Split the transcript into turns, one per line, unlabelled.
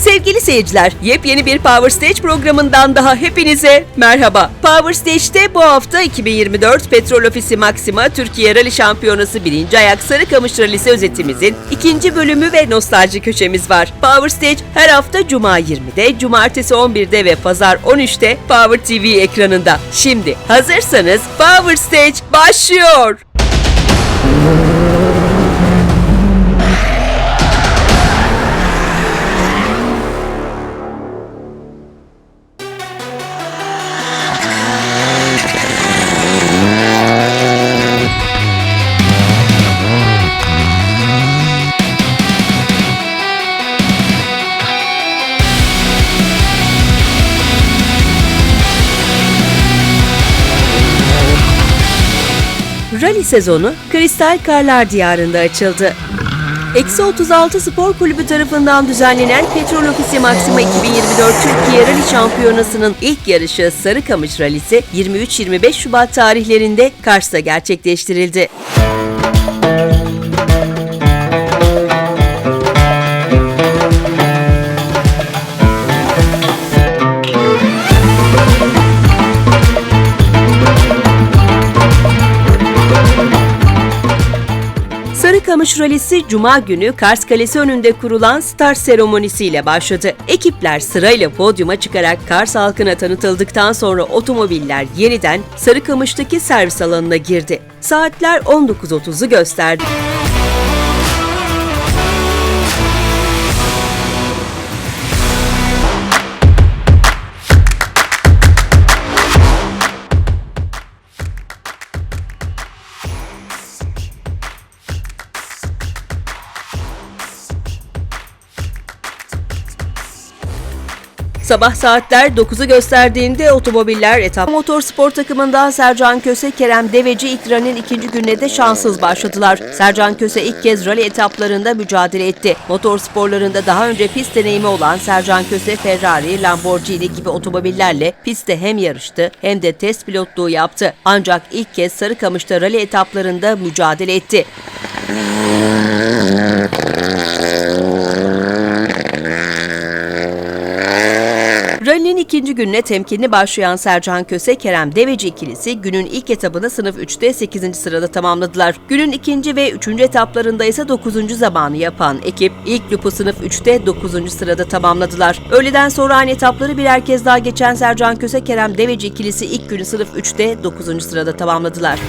Sevgili seyirciler, yepyeni bir Power Stage programından daha hepinize merhaba. Power Stage'te bu hafta 2024 Petrol Ofisi Maxima Türkiye Rally Şampiyonası 1. Ayak Sarıkamış Rallisi özetimizin ikinci bölümü ve nostalji köşemiz var. Power Stage her hafta Cuma 20'de, Cumartesi 11'de ve Pazar 13'te Power TV ekranında. Şimdi hazırsanız Power Stage başlıyor. Rally sezonu Kristal Karlar Diyarı'nda açıldı. Eksi 36 Spor Kulübü tarafından düzenlenen Petrol Ofisi Maxima 2024 Türkiye Rally Şampiyonası'nın ilk yarışı Sarıkamış Rallisi 23-25 Şubat tarihlerinde Kars'ta gerçekleştirildi. Sarıkamış Rallisi Cuma günü Kars Kalesi önünde kurulan start seremonisiyle başladı. Ekipler sırayla podyuma çıkarak Kars halkına tanıtıldıktan sonra otomobiller yeniden Sarıkamış'taki servis alanına girdi. Saatler 19.30'u gösterdi. Sabah saatler 9'u gösterdiğinde otomobiller etap motorspor takımından Sercan Köse, Kerem Deveci ilk rally'nin ikinci gününe de şanssız başladılar. Sercan Köse ilk kez rally etaplarında mücadele etti. Motorsporlarında daha önce pist deneyimi olan Sercan Köse, Ferrari, Lamborghini gibi otomobillerle pistte hem yarıştı hem de test pilotluğu yaptı. Ancak ilk kez Sarıkamış'ta rally etaplarında mücadele etti. Rally'nin ikinci gününe temkinli başlayan Sercan Köse, Kerem Deveci ikilisi günün ilk etabını sınıf 3'te 8. sırada tamamladılar. Günün ikinci ve üçüncü etaplarında ise 9. zamanı yapan ekip ilk lupu sınıf 3'te 9. sırada tamamladılar. Öğleden sonra aynı etapları birer kez daha geçen Sercan Köse, Kerem Deveci ikilisi ilk günü sınıf 3'te 9. sırada tamamladılar.